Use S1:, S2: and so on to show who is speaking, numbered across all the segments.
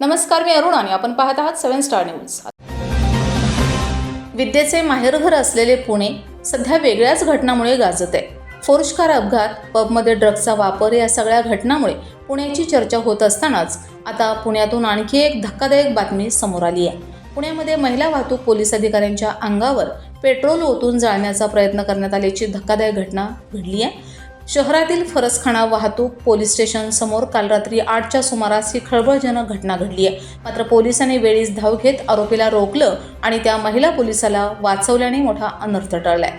S1: नमस्कार मी अरुण आणि आपण पाहत आहात सेवन स्टार न्यूज. विद्येचे माहेरघर असलेले पुणे सध्या वेगळ्याच घटनामुळे गाजत आहे. फोर्शकार अपघात पबमध्ये ड्रग्जचा वापर या सगळ्या घटनामुळे पुण्याची चर्चा होत असतानाच आता पुण्यातून आणखी एक धक्कादायक बातमी समोर आली आहे. पुण्यामध्ये महिला वाहतूक पोलीस अधिकाऱ्यांच्या अंगावर पेट्रोल ओतून जाळण्याचा प्रयत्न करण्यात आल्याची धक्कादायक घटना घडली आहे. शहरातील फरसखाना वाहतूक पोलीस स्टेशन समोर काल रात्री आठच्या सुमारास ही खळबळजनक घटना घडली आहे. मात्र पोलिसांनी वेळीच धाव घेत आरोपीला रोखलं आणि त्या महिला पोलिसाला वाचवल्याने मोठा अनर्थ टळलाय.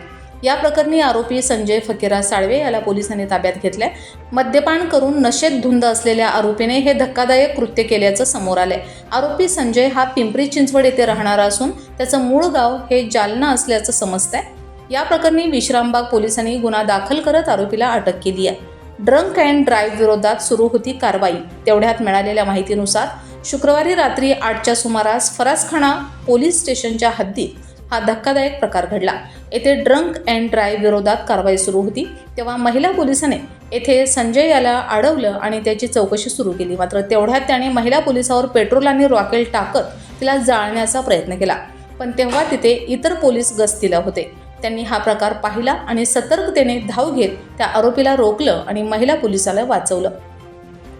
S1: या प्रकरणी आरोपी संजय फकीरा साळवे याला पोलिसांनी ताब्यात घेतलंय. मद्यपान करून नशेत धुंद असलेल्या आरोपीने हे धक्कादायक कृत्य केल्याचं समोर आलंय. आरोपी संजय हा पिंपरी चिंचवड येथे राहणारा असून त्याचं मूळ गाव हे जालना असल्याचं समजतंय. या प्रकरणी विश्रामबाग पोलिसांनी गुन्हा दाखल करत आरोपीला अटक केली आहे. ड्रंक अँड ड्राईव्ह विरोधात सुरू होती कारवाई. तेवढ्यात मिळालेल्या माहितीनुसार शुक्रवारी रात्री आठच्या सुमारास फरासखाना पोलीस स्टेशनच्या हद्दीत हा धक्कादायक प्रकार घडला. येथे ड्रंक अँड ड्राईव्ह विरोधात कारवाई सुरू होती. तेव्हा महिला पोलिसाने येथे संजय याला अडवलं आणि त्याची चौकशी सुरू केली. मात्र तेवढ्यात त्याने महिला पोलिसावर पेट्रोल आणि रॉकेल टाकत तिला जाळण्याचा प्रयत्न केला. पण तेव्हा तिथे इतर पोलीस गस्तीला होते. त्यांनी हा प्रकार पाहिला आणि सतर्कतेने धाव घेत त्या आरोपीला रोखलं आणि महिला पोलिसाला वाचवलं.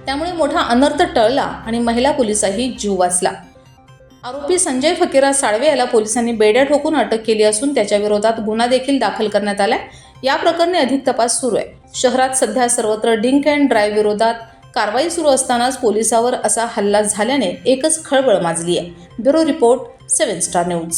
S1: त्यामुळे मोठा अनर्थ टळला आणि महिला पोलिसाही जीव वाचला. आरोपी संजय फकीरा साळवे याला पोलिसांनी बेड्या ठोकून अटक केली असून त्याच्या विरोधात गुन्हा देखील दाखल करण्यात आलाय. या प्रकरणी अधिक तपास सुरू आहे. शहरात सध्या सर्वत्र डिंक अँड ड्राईव्ह विरोधात कारवाई सुरू असतानाच पोलिसावर असा हल्ला झाल्याने एकच खळबळ माजली आहे bureau report seven star news.